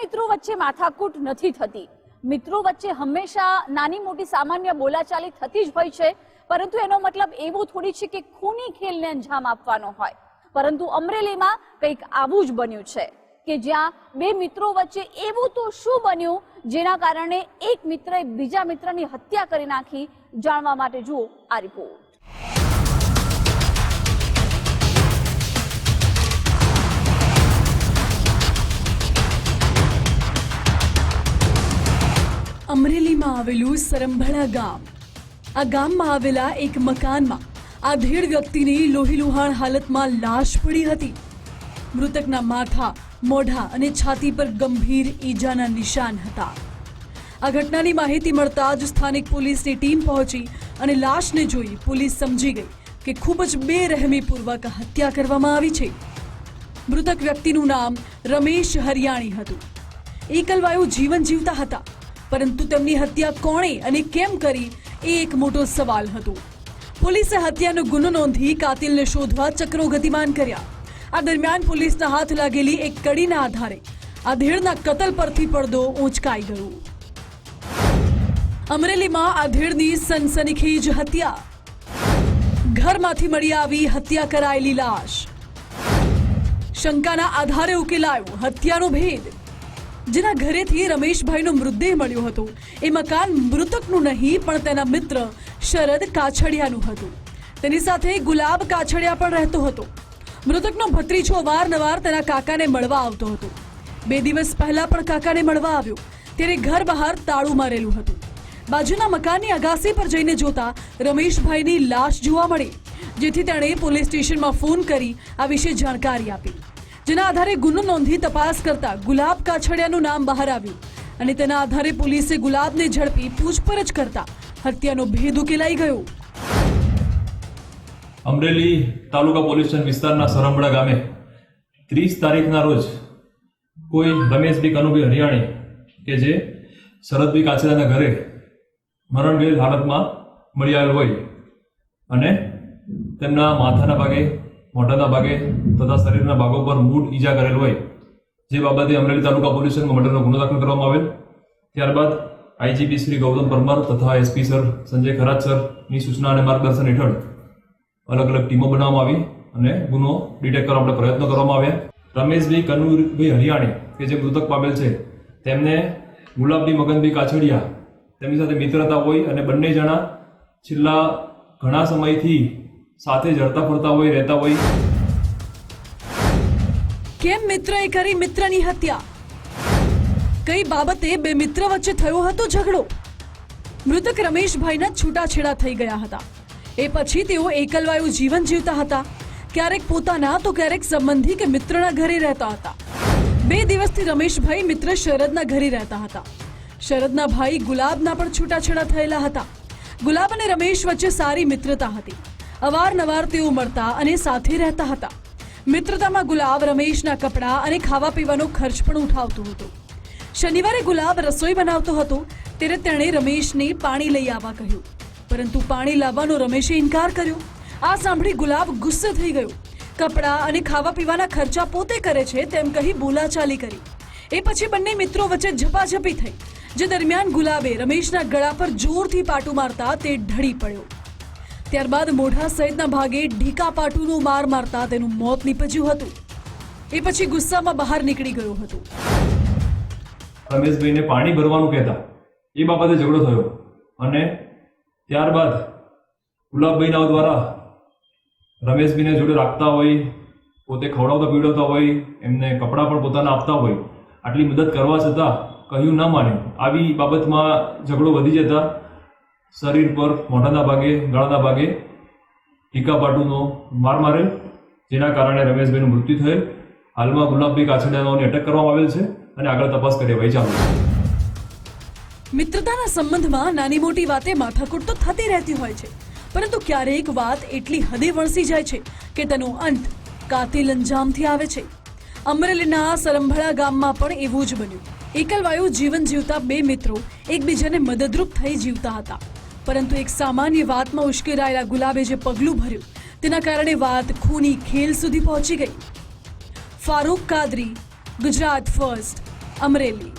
મિત્રો વચ્ચે માથાકૂટ નથી થતી. મિત્રો વચ્ચે હંમેશા નાની મોટી સામાન્ય બોલાચાલી થતી જ હોય છે, પરંતુ એનો મતલબ એવો થોડી છે કે ખૂની ખેલને અંજામ આપવાનો હોય. પરંતુ અમરેલીમાં કંઈક આવું જ બન્યું છે કે જ્યાં બે મિત્રો વચ્ચે એવું તો શું બન્યું જેના કારણે એક મિત્રએ બીજા મિત્રની હત્યા કરી નાખી, જાણવા માટે જુઓ આ રિપોર્ટ. અમરેલીમાં આવેલું સરંભળા ગામ. આ ગામમાં આવેલા એક મકાનમાં આધેડ વ્યક્તિની લોહીલુહાણ હાલતમાં લાશ પડી હતી. મૃતકના માથા, મોઢા અને છાતી પર ગંભીર ઈજાના નિશાન હતા. આ ઘટનાની માહિતી મળતા જ સ્થાનિક પોલીસની ટીમ પહોંચી અને લાશને જોઈ પોલીસ સમજી ગઈ કે ખૂબ જ બેરહેમીપૂર્વક હત્યા કરવામાં આવી છે. મૃતક વ્યક્તિનું નામ રમેશ હરિયાણી હતું. એકલવાયુ જીવન જીવતા હતા. પરંતુ તેમની હત્યા કોણે અને કેમ કરી, એ એક મોટો સવાલ હતો. પોલીસે હત્યાનો ગુનો નોંધી કાતિલને શોધવા ચક્રો ગતિમાન કર્યા. આ દરમિયાન પોલીસના હાથ લાગેલી એક કડીના આધારે આધેડના કતલ પરથી પડદો ઊંચકાઈ ગયો. અમરેલીમાં આધેડની સનસનીખેજ હત્યા. ઘરમાંથી મળી આવી હત્યા કરાયેલી લાશ. શંકાના આધારે ઉકેલાયો હત્યાનો ભેદ. જેના ઘરેથી રમેશભાઈનો મૃતદેહ મળ્યો હતો. એ મકાન મૃતકનું નહીં, પણ તેના મિત્ર શરદ કાછડિયાનું હતું. તેની સાથે ગુલાબ કાછડિયા પણ રહેતો હતો. મૃતકનો ભત્રીજો વારનવાર તેના કાકાને મળવા આવતો હતો. બે દિવસ પહેલા પણ કાકાને મળવા આવ્યો. ત્યારે ઘર બહાર તાળું મારેલું હતું. બાજુના મકાનની અગાસી પર જઈને જોતા રમેશભાઈની લાશ જોવા મળી, જેથી તેણે પોલીસ સ્ટેશનમાં ફોન કરી આ વિશે જાણકારી આપી. જેના આધારે ગુનો નોંધી તપાસ કરતા ગુલાબ કાછડિયાનું નામ બહાર આવ્યું. અને તેના આધારે પોલીસે ગુલાબને ઝડપી પૂછપરછ કરતા હત્યાનો ભેદ ઉકેલાઈ ગયો. અમરેલી તાલુકા પોલીસ વિસ્તારના સરંબડા ગામે ત્રીસ તારીખના રોજ કોઈ રમેશભાઈ કનુભાઈ હરિયાણી કે જે શરદભાઈ કાછડાના ઘરે મરણ ગયેલ હાલતમાં મળી આવેલ હોય અને તેમના માથાના ભાગે મોઢાના ભાગે તથા શરીરના ભાગો પર મૂળ ઈજા કરેલ હોય, જે બાબતે અમરેલી તાલુકા પોલીસ સ્ટેશનમાં મર્ડરનો ગુનો દાખલ કરવામાં આવેલ. ત્યારબાદ આઈજીપી શ્રી ગૌતમ પરમાર તથા એસપી સર સંજય ખરાજ સરની સૂચના અને માર્ગદર્શન હેઠળ અલગ અલગ ટીમો બનાવવામાં આવી અને ગુનો ડિટેક્ટ કરવા માટે પ્રયત્નો કરવામાં આવ્યા. રમેશભાઈ કનુરભાઈ હરિયાણી, કે જે મૃતક પામેલ છે, તેમને ગુલાબભાઈ મગનભાઈ કાછડિયા તેમની સાથે મિત્રતા હોય અને બંને જણા છેલ્લા ઘણા સમયથી સાથે જડતા ફરતા હોય, રહેતા હોય. કેમ મિત્રએ કરી મિત્રની હત્યા? કઈ બાબતે બે મિત્ર વચ્ચે થયો હતો ઝઘડો? મૃતક રમેશભાઈના છૂટાછેડા થઈ ગયા હતા. એ પછી તેઓ એકલવાયુ જીવન જીવતા હતા. ક્યારેક પોતાના તો ક્યારેક સંબંધી કે મિત્રના ઘરે રહેતા હતા. બે દિવસથી રમેશભાઈ મિત્ર શરદના ઘરે રહેતા હતા. શરદના ભાઈ ગુલાબના પણ છૂટાછેડા થયેલા હતા. ગુલાબ અને રમેશ વચ્ચે સારી મિત્રતા હતી. અવારનવાર તેઓ મળતા અને સાથે રહેતા હતા. મિત્રતામાં ગુલાબ, રમેશના કપડાં અને ખાવા પીવાનો ખર્ચ પણ ઉઠાવતો હતો. શનિવારે ગુલાબ રસોઈ બનાવતો હતો, ત્યારે તેણે રમેશને પાણી લઈ આવવા કહ્યું. પરંતુ પાણી લાવવાનો રમેશે ઇનકાર કર્યો. આ સાંભળી ગુલાબ ગુસ્સે થઈ ગયો. કપડાં અને ખાવા પીવાના ખર્ચા પોતે કરે છે તેમ કહી બોલાચાલી કરી. એ પછી બંને મિત્રો વચ્ચે ઝપાઝપી થઈ, જે દરમિયાન ગુલાબે રમેશના ગળા પર જોરથી પાટું મારતા તે ઢળી પડ્યો. ત્યારબાદ મોઢા સહિતના ભાગે ઢીકા પાટુનો માર મારતા તેનું મોત નીપજ્યું હતું. એ પછી ગુસ્સામાં બહાર નીકળી ગયો હતો. રમેશભાઈને પાણી ભરવાનું કહેતા એ બાબતે ઝઘડો થયો અને ત્યારબાદ ગુલાબભાઈના દ્વારા રમેશભાઈને જોડે રાખતા હોય, પોતે ખવડાવતા પીવડાવતા હોય, એમને કપડાં પણ પોતાના આપતા હોય, આટલી મદદ કરવા છતાં કહ્યું ના માન્યું આવી બાબતમાં ઝઘડો વધી જતા શરીર પર મોઢાના ભાગે, ગળાના ભાગે ટીકાપાટુનો માર મારેલ, જેના કારણે રમેશભાઈનું મૃત્યુ થયેલ. હાલમાં ગુલાબભાઈ કાછડિયાનો અટક કરવામાં આવેલ છે અને આગળ તપાસ કાર્યવાહી ચાલુ મિત્રતાના સંબંધમાં નાની મોટી વાતે માથાકૂટ તો થતી રહેતી હોય છે, પરંતુ ક્યારેક વાત એટલી હદે વણસી જાય છે કે તેનો અંત કાતિલ અંજામથી આવે છે. અમરેલીના સરંભળા ગામમાં પણ એવું જ બન્યું. એકલવાયુ જીવન જીવતા બે મિત્રો એકબીજાને મદદરૂપ થઈ જીવતા હતા. પરંતુ એક સામાન્ય વાતમાં ઉશ્કેરાયેલા ગુલાબે જે પગલું ભર્યું, તેના કારણે વાત ખૂની ખેલ સુધી પહોંચી ગઈ. ફારૂક કાદરી, ગુજરાત ફર્સ્ટ, અમરેલી.